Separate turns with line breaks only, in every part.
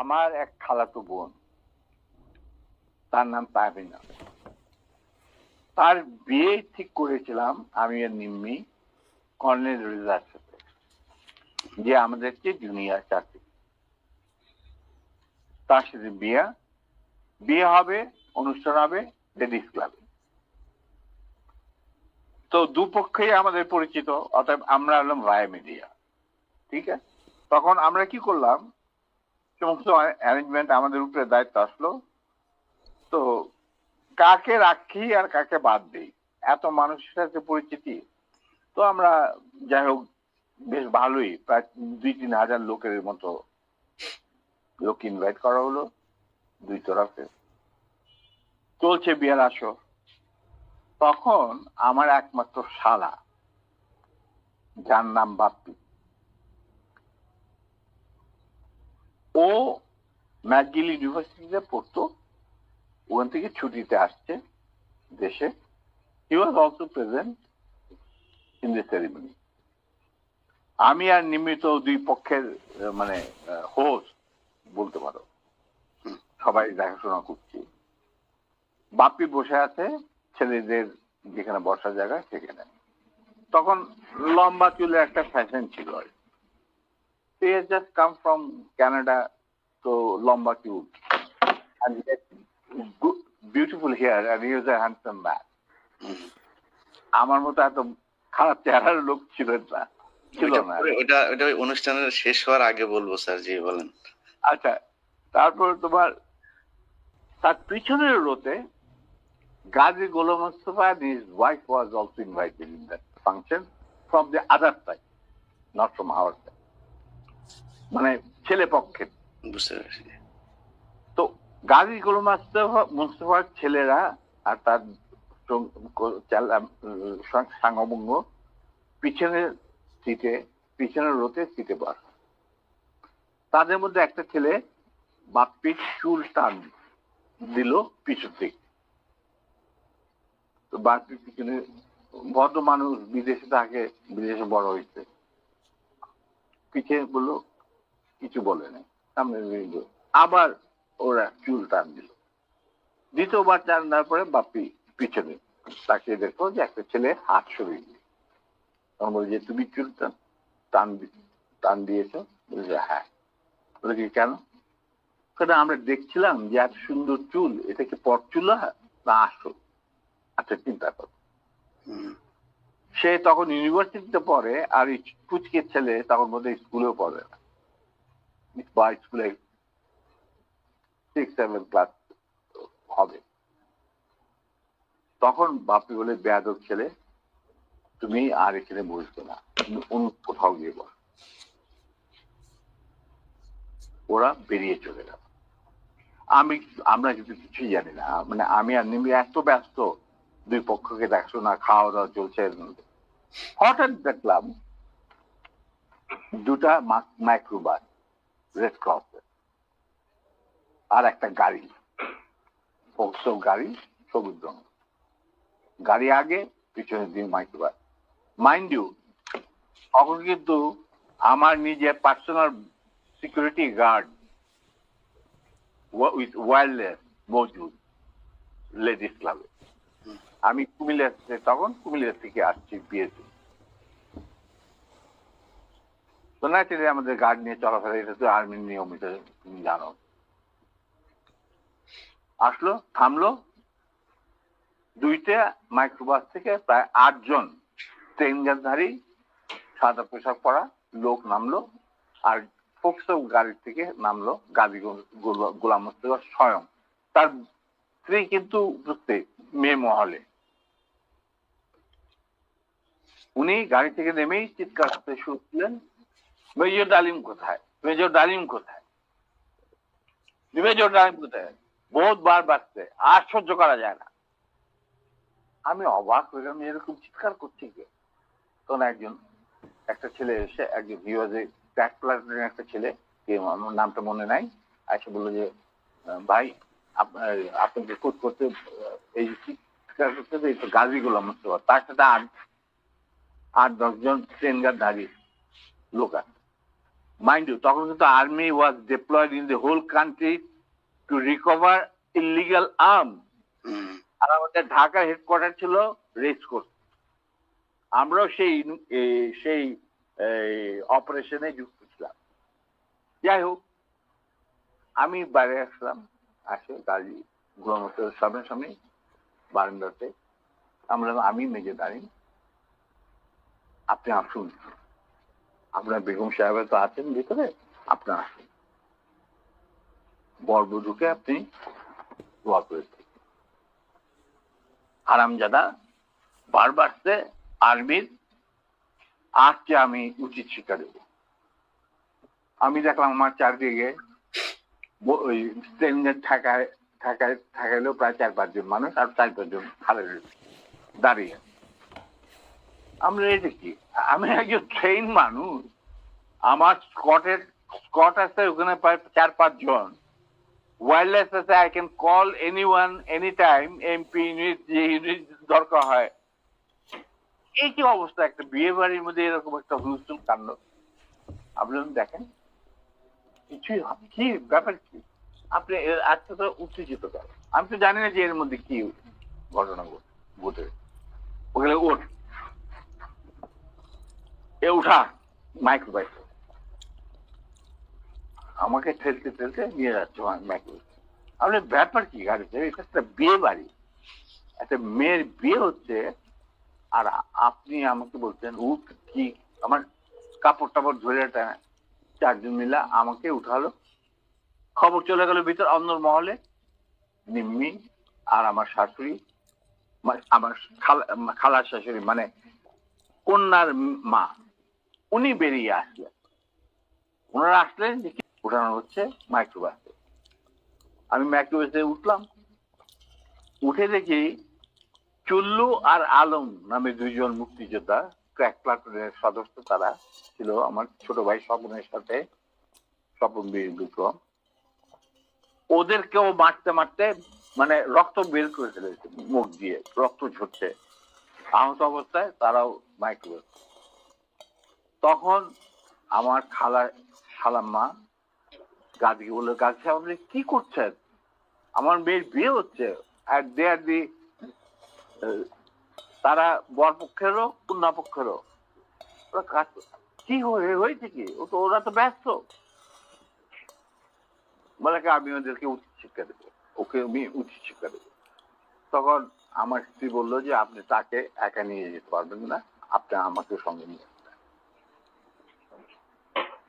আমার এক খালাতো বোন, তার নাম পাবিনা তার বিয়ে ঠিক করেছিলাম আমি আর নিম্মি কর্নেল রিজার সাথে, যে আমাদের চেয়ে জুনিয়র চাকরি। তার সাথে বিয়ে বিয়ে হবে, অনুষ্ঠান হবে লেডিস ক্লাবে তো দুপক্ষেই আমাদের পরিচিত, অতএব আমরা হলাম রায় মিডিয়া ঠিক আছে? তখন আমরা কি করলাম? সমস্ত অ্যারেঞ্জমেন্ট আমাদের উপরে দায়িত্ব আসলো। তো কাকে রাখি আর কাকে বাদ দিই? এত মানুষের সাথে পরিচিতি। তো আমরা যাই হোক, বেশ ভালোই। প্রায় দুই তিন হাজার লোকের মতো লোক ইনভাইট করা হলো দুই তরফে। চলছে বিয়ার আসর। তখন আমার একমাত্র শালা, যার নাম বাপ্পি। ও ম্যাকগিল ইউনিভার্সিটিতে পড়তো, ওখান থেকে ছুটিতে আসছে দেশে। He was also present in the ceremony আমি আর নিমিত দুই পক্ষের মানে হোস্ট বলতে পারো। সবাই দেখাশোনা করছি। বাপি বসে আছে, ছেলেদের যেখানে বসার জায়গা সেখানে। তখন লম্বা চুলের একটা ফ্যাশন ছিল। আর he কাম ফ্রম come তো লম্বা চুল and he good, beautiful hair and he was a handsome man আমার মতো এত খারাপ চেহারার লোক ছিল না ছিল না
ওটা ওটা অনুষ্ঠানের শেষ হওয়ার আগে বলব স্যার জি বলেন
আচ্ছা তারপর তোমার তার পিছনের রোতে গাজী গোলাম Mustafa and his wife was also invited in that function from the other side, not from our side. মানে ছেলে পক্ষের তো গাজী গোলাম মুস্তফা মুস্তফার ছেলেরা আর তার সাঙ্গভঙ্গ পিছনের সিটে, পিছনের রোতে সিটে বস তাদের মধ্যে একটা ছেলে বাপ্পির চুল টান দিল পিছু থেকে। তো বাপ্পির পিছনে ভদ্র মানুষ বিদেশে থাকে, বিদেশে বড় হয়েছে। পিছিয়ে বলল, কিছু বলে নাই। সামনে দিয়ে গেলো। আবার ওরা চুল টান দিল। দ্বিতীয়বার টান দেওয়ার পরে বাপ্পি পিছনে তাকে দেখো যে একটা ছেলে হাত সরিয়ে দিল। তখন বলে যে তুমি চুল টান টান টান দিয়েছ? বলছে হ্যাঁ। বলে কি কেন? সেটা আমরা দেখছিলাম যে এত সুন্দর চুল এটা কি পট চুল না আসল। আচ্ছা চিন্তা কর। সে তখন ইউনিভার্সিটিতে পড়ে আর এই পুচকে ছেলে তখন বোধহয় স্কুলেও পড়ে না। বা স্কুলে সিক্স সেভেন ক্লাস হবে। তখন বাপি বলে, বেয়াদব ছেলে, তুমি আর এখানে বসবে না, তুমি অন্য কোথাও গিয়ে বস। ওরা বেরিয়ে চলে গেল। আমি, আমরা কিন্তু কিছুই জানি না মানে আমি আর নিমি এত ব্যস্ত, দুই পক্ষকে দেখছ না খাওয়া দাওয়া চলছে। হঠাৎ দেখলাম, দুটা মাইক্রোবাস রেড ক্রস আর একটা গাড়ি ফোকসো গাড়ি সবুজ রঙ গাড়ি আগে পিছনে দিয়ে মাইক্রোবাস মাইন্ড ইউ তখন কিন্তু আমার নিজের personal security guard with wireless মজুদ লেডিস ক্লাবে আমি কুমিল্লা তখন কুমিল্লা থেকে আসছি, বিয়েতে। তো ন্যাচারালি আমাদের গার্ড নিয়ে চলাফেরা, এটা তো আর্মির নিয়ম, এটা তুমি জানো। আসলো, থামলো। দুইটা মাইক্রোবাস থেকে প্রায় আটজন ট্রেন গাড়ধারী সাদা পোশাক পরা লোক নামলো আর ফোকসো গাড়ির থেকে নামলো গাজী গো- গোলাম মোস্তফা স্বয়ং। তার স্ত্রী কিন্তু উপস্থিত, মেয়ে মহলে। উনি গাড়ি থেকে নেমেই চিৎকার করতে শুরু করলেন। মেজর ডালিম কোথায়? মেজর ডালিম কোথায়? মেজর ডালিম কোথায়? বহুত বার বাঁচতে আর সহ্য করা যায় না। আমি অবাক হইলাম এরকম চিৎকার করছে কে? তখন একজন, একটা ছেলে এসে, একজন হিওয়াজে ট্র্যাক প্লাটুনের একটা ছেলে আমার নামটা মনে নাই, এসে বলল যে ভাই আপনাকে কোট করতে এই চিৎকার করতে এই তো গাজী গোলাম মোস্তফা, তার সাথে আট আট দশজন ট্রেন গার্ড দাঁড়িয়ে, লোক আছে। মাইন্ড ইউ তখন কিন্তু army was deployed in the whole country to recover illegal arm আর আমাদের ঢাকার হেডকোয়ার্টার ছিল রেস কোর্স আমরাও সেই সেই অপারেশনে যুক্ত ছিলাম। যাই হোক আমি বাইরে আসলাম আসে গাড়ি গুণমতের সামনে সামনে বারান্দাতে। আমরা আমি মেজে দাঁড়িয়ে আপনি আসুন। আপনার বেগম সাহেব তো আছেন ভিতরে, আপনার আসুন বরবধূকে আপনি দোয়া করে। হারামজাদা, বারবার সে আর্মির আজকে আমি উচিত শিক্ষা দেব আমি দেখলাম আমার চারদিকে ওই স্ট্যান্ডার্ড ঠাকায় ঠাকায়, ঠাকাইলেও প্রায় চার পাঁচজন মানুষ আর চার পাঁচজন খালে দাঁড়িয়ে। আমরা এটা কি, আমি একজন ট্রেন মানুষ, আমার স্কটের, স্কট আছে ওখানে প্রায় চার পাঁচ জন ওয়্যারলেস আছে I can call anyone any time MP unit যে ইউনিট দরকার হয়। এই কি অবস্থা, একটা বিয়ে বাড়ির মধ্যে এরকম একটা হুলস্থুল কাণ্ড? আপনি দেখেন, কিছুই কি ব্যাপার কি? আপনি আজকে তো উত্তেজিত করেন আমি তো জানি না যে এর মধ্যে কি ঘটনা ঘট- ঘটে। ওখানে ওঠ। এ উঠা আমাকে ঠেলতে ঠেলতে নিয়ে যাচ্ছে আপনি ব্যাপার কি গাড়িতে এটা একটা বিয়ে বাড়ি। একটা মেয়ের বিয়ে হচ্ছে, আর আপনি আমাকে বলছেন, উঠ, কি? আমার কাপড় টাপড় ধরে চারজন মিলা আমাকে উঠালো। খবর চলে গেল ভিতর অন্য মহলে। নিম্মি আর আমার শাশুড়ি, আমার খালা শাশুড়ি মানে কন্যার মা। উনি বেরিয়ে আসলেন। ওনারা আসলেন কি উঠানো হচ্ছে মাইক্রোবাসে আমি মাইক্রোবাসে উঠলাম। উঠে দেখি চুল্লু আর আলম নামে দুইজন মুক্তিযোদ্ধা, ক্র্যাক প্লাটুনের সদস্য তারা ছিল, আমার ছোট ভাই স্বপনের সাথে, স্বপন বীর বিক্রম ওদেরকেও মারতে মারতে মানে রক্ত বের করে ফেলেছে, মুখ দিয়ে, রক্ত ঝরছে। আহত অবস্থায় তারাও মাইক্রোওয়েভ তখন আমার খালা খালাম্মা গাদিকে বলল গাছি আপনি কি করছেন? আমার মেয়ের বিয়ে হচ্ছে। আর দে আর দি তারা বর পক্ষেরও কন্যা পক্ষেরও কি হয়েছে কি? ও তো, ওরা তো ব্যস্ত। বলে কি, আমি ওদেরকে উচিত শিক্ষা দেবো। ওকে আমি উচিত শিক্ষা দেবো। তখন আমার স্ত্রী বলল যে, আপনি তাকে একা নিয়ে যেতে পারবেন না। আপনি আমাকে সঙ্গে নিয়ে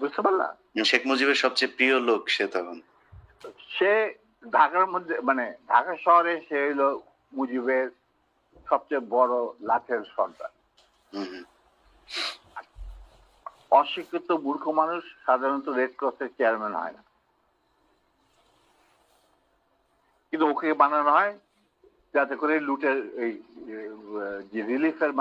বুঝতে পারলাম?
শেখ মুজিবের সবচেয়ে প্রিয় লোক সে তখন।
সে ঢাকার মধ্যে মানে ঢাকা শহরে সে হলো মুজিবের সবচেয়ে বড় লাঠের সর্দার। অশিক্ষিত মূর্খ মানুষ সাধারণত রেড ক্রসের চেয়ারম্যান হয় না। কিন্তু ওকে বানানো হয় যাতে করে লুটের এই যে রিলিফের